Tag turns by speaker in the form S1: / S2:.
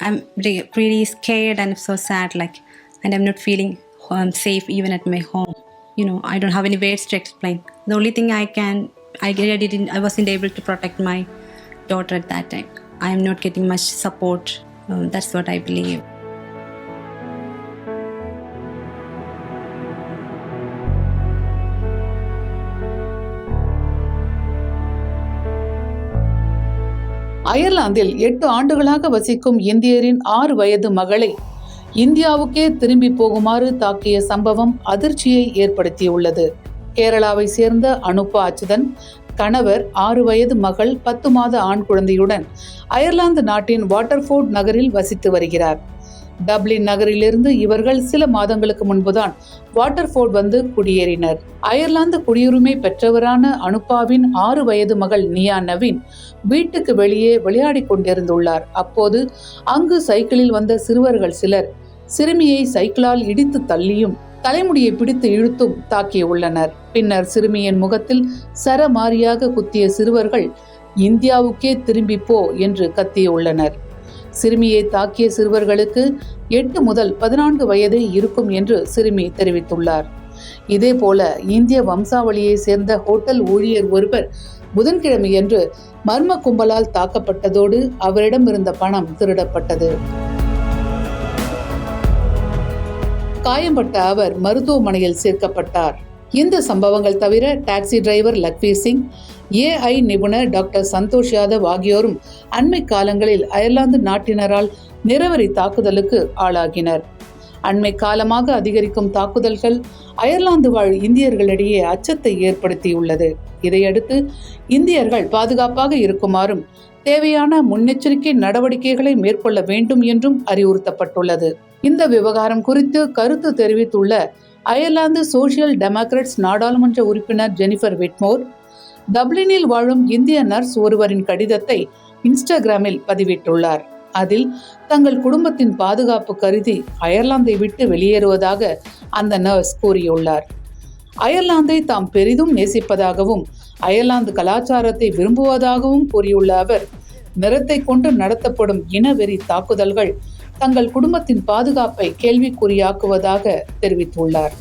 S1: I'm re- really scared and so sad, like, and I'm not feeling um, safe even at my home. You know, I don't have any words to explain. The only thing I can, I I didn't, I wasn't able to protect my daughter at that time. I am not getting much support. Um, that's what I believe.
S2: அயர்லாந்தில் எட்டு ஆண்டுகளாக வசிக்கும் இந்தியரின் ஆறு வயது மகளை இந்தியாவுக்கே திரும்பி போகுமாறு தாக்கிய சம்பவம் அதிர்ச்சியை ஏற்படுத்தியுள்ளது. கேரளாவை சேர்ந்த அனுப்பா அச்சுதன் கணவர் ஆறு வயது மகள் பத்து மாத ஆண் குழந்தையுடன் அயர்லாந்து நாட்டின் வாட்டர்ஃபோர்ட் நகரில் வசித்து வருகிறார். டப்ளின் நகரிலிருந்து இவர்கள் சில மாதங்களுக்கு முன்புதான் வாட்டர்ஃபோர்ட் வந்து குடியேறினர். அயர்லாந்து குடியுரிமை பெற்றவரான அனுப்பாவின் ஆறு வயது மகள் நியா நவீன் வீட்டுக்கு வெளியே விளையாடிக் கொண்டிருந்துள்ளார். அப்போது அங்கு சைக்கிளில் வந்த சிறுவர்கள் சிலர் சிறுமியை சைக்கிளால் இடித்து தள்ளியும் தலைமுடியை பிடித்து இழுத்தும் தாக்கியுள்ளனர் பின்னர் சிறுமியின் முகத்தில் சரமாரியாக குத்திய சிறுவர்கள் இந்தியாவுக்கே திரும்பி போ என்று கத்தியுள்ளனர். சிறுமியை தாக்கிய சிறுவர்களுக்கு எட்டு முதல் பதினான்கு வயதே இருக்கும் என்று சிறுமி தெரிவித்துள்ளார். இதேபோல இந்திய வம்சாவளியை சேர்ந்த ஹோட்டல் ஊழியர் ஒருவர் புதன்கிழமையன்று மர்ம கும்பலால் தாக்கப்பட்டதோடு அவரிடம் இருந்த பணம் திருடப்பட்டது. காயம்பட்ட அவர் மருத்துவமனையில் சேர்க்கப்பட்டார். இந்த சம்பவங்கள் தவிர taxi driver Lakhvir Singh AI நிபுணர் டாக்டர் சந்தோஷ் யாதவ் ஆகியோரும் அண்மை காலங்களில் அயர்லாந்து நாட்டினரால் நிரவரி தாக்குதலுக்கு ஆளாகினர். அண்மை காலமாக அதிகரிக்கும் தாக்குதல்கள் அயர்லாந்து வாழ் இந்தியர்களிடையே அச்சத்தை ஏற்படுத்தியுள்ளது. இதையடுத்து இந்தியர்கள் பாதுகாப்பாக இருக்குமாறும் தேவையான முன்னெச்சரிக்கை நடவடிக்கைகளை மேற்கொள்ள வேண்டும் என்றும் அறிவுறுத்தப்பட்டுள்ளது. இந்த விவகாரம் குறித்து கருத்து தெரிவித்துள்ள அயர்லாந்து சோசியல் டெமோக்ராட்ஸ் நாடாளுமன்ற உறுப்பினர் ஜெனிஃபர் விட்மோர் டப்ளினில் வாழும் இந்திய நர்ஸ் ஒருவரின் கடிதத்தை இன்ஸ்டாகிராமில் பதிவிட்டுள்ளார். அதில் தங்கள் குடும்பத்தின் பாதுகாப்பு கருதி அயர்லாந்தை விட்டு வெளியேறுவதாக அந்த நர்ஸ் கூறியுள்ளார். அயர்லாந்தை தாம் பெரிதும் நேசிப்பதாகவும் அயர்லாந்து கலாச்சாரத்தை விரும்புவதாகவும் கூறியுள்ள அவர் நிறத்தை கொண்டு நடத்தப்படும் இனவெறி தாக்குதல்கள் தங்கள் குடும்பத்தின் பாதுகாப்பை கேள்விக்குறியாக்குவதாக தெரிவித்துள்ளார்.